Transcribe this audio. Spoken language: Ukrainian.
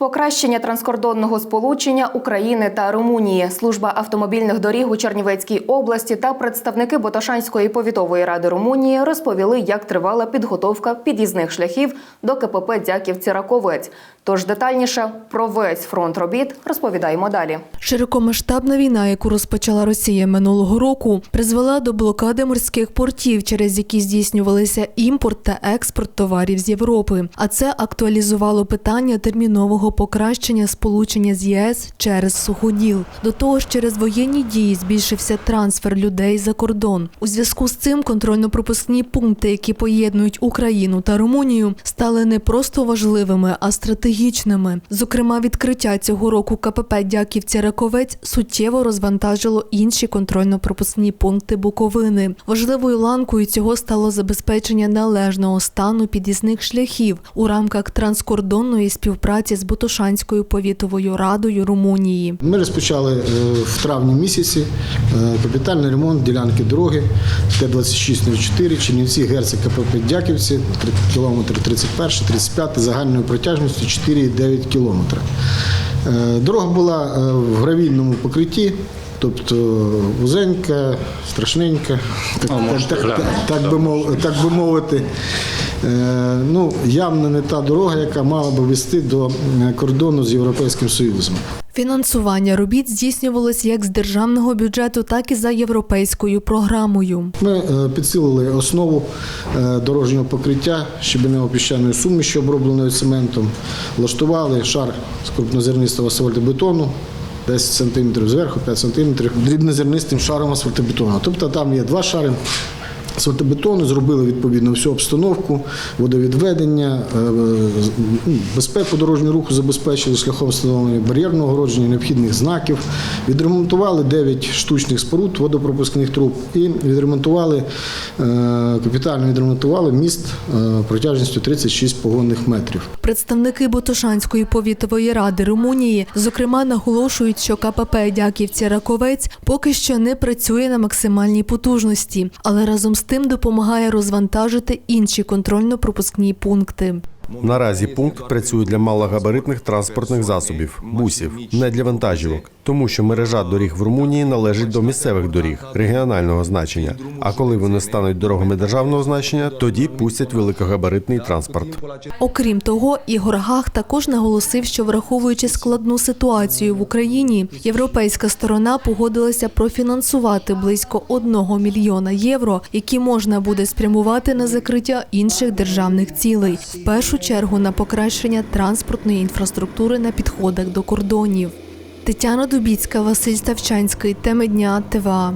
Покращення транскордонного сполучення України та Румунії, служба автомобільних доріг у Чернівецькій області та представники Боташанської повітової ради Румунії розповіли, як тривала підготовка під'їзних шляхів до КПП Дяківці Раковець. Тож детальніше про весь фронт робіт розповідаємо далі. Широкомасштабна війна, яку розпочала Росія минулого року, призвела до блокади морських портів, через які здійснювалися імпорт та експорт товарів з Європи. А це актуалізувало питання термінового покращення сполучення з ЄС через суходіл. До того ж, через воєнні дії збільшився трансфер людей за кордон. У зв'язку з цим контрольно-пропускні пункти, які поєднують Україну та Румунію, стали не просто важливими, а стратегічними. Зокрема, відкриття цього року КПП Дяківці Раковець суттєво розвантажило інші контрольно-пропускні пункти Буковини. Важливою ланкою цього стало забезпечення належного стану під'їзних шляхів у рамках транскордонної співпраці з Ботошанською повітовою радою Румунії. Ми розпочали е, в травні місяці е, капітальний ремонт ділянки дороги Т-2604, Чернівці, Герци, КПП Дяківці, кілометр 31, 35 загальною протяжністю 4,9 кілометра. Е, Дорога була в гравійному покритті, тобто вузенька, страшненька, так, так, так, так, би, мов, так би мовити. Е, Ну, явно не та дорога, яка мала би вести до е, кордону з Європейським Союзом. Фінансування робіт здійснювалось як з державного бюджету, так і за європейською програмою. Ми е, підсилили основу дорожнього покриття щебенево-піщаної суміші, обробленої цементом, влаштували шар з крупнозернистого асфальтобетону, 10 см зверху, 5 см, дрібнозернистим шаром асфальтобетону. Тобто там є два шари. Асфальтобетону зробили відповідно всю обстановку, водовідведення, е, з- ну, безпеку дорожнього руху забезпечили шляхом встановлення бар'єрного огородження, необхідних знаків. Відремонтували 9 штучних споруд водопропускних труб і відремонтували е, капітально відремонтували міст е, протяжністю 36 погонних метрів. Представники Ботошанської повітової ради Румунії, зокрема, наголошують, що КПП Дяківці Раковець поки що не працює на максимальній потужності, але разом з тим допомагає розвантажити інші контрольно-пропускні пункти. Наразі пункт працює для малогабаритних транспортних засобів, бусів, не для вантажівок, тому що мережа доріг в Румунії належить до місцевих доріг регіонального значення. А коли вони стануть дорогами державного значення, тоді пустять великогабаритний транспорт. Окрім того, Ігор Гах також наголосив, що враховуючи складну ситуацію в Україні, європейська сторона погодилася профінансувати близько 1 мільйона євро, які можна буде спрямувати на закриття інших державних цілей, в першу чергу на покращення транспортної інфраструктури на підходах до кордонів. Тетяна Дубіцька, Василь Ставчанський. Теми дня ТВА.